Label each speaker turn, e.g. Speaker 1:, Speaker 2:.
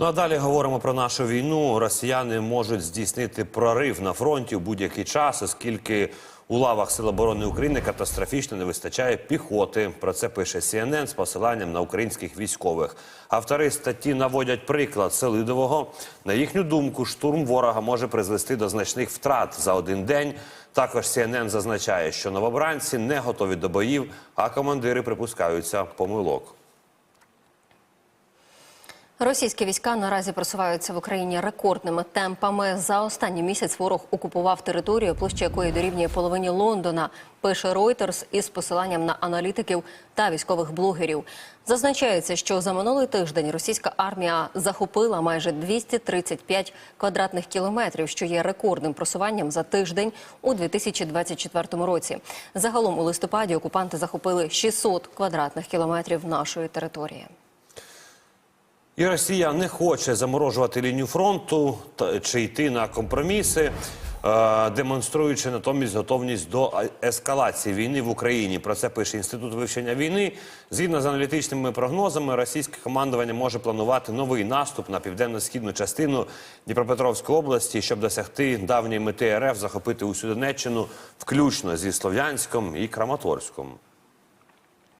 Speaker 1: Ну а далі говоримо про нашу війну. Росіяни можуть здійснити прорив на фронті в будь-який час, оскільки у лавах Сил оборони України катастрофічно не вистачає піхоти. Про це пише CNN з посиланням на українських військових. Автори статті наводять приклад Селидового. На їхню думку, штурм ворога може призвести до значних втрат за один день. Також CNN зазначає, що новобранці не готові до боїв, а командири припускаються помилок.
Speaker 2: Російські війська наразі просуваються в Україні рекордними темпами. За останній місяць ворог окупував територію, площа якої дорівнює половині Лондона. Пише Reuters із посиланням на аналітиків та військових блогерів. Зазначається, що за минулий тиждень російська армія захопила майже 235 квадратних кілометрів, що є рекордним просуванням за тиждень у 2024 році. Загалом у листопаді окупанти захопили 600 квадратних кілометрів нашої території.
Speaker 1: І Росія не хоче заморожувати лінію фронту та- чи йти на компроміси, е, демонструючи натомість готовність до ескалації війни в Україні. Про це пише інститут вивчення війни. Згідно з аналітичними прогнозами, російське командування може планувати новий наступ на південно-східну частину Дніпропетровської області, щоб досягти давньої мети РФ захопити усю Донеччину, включно зі Слов'янськом і Краматорськом.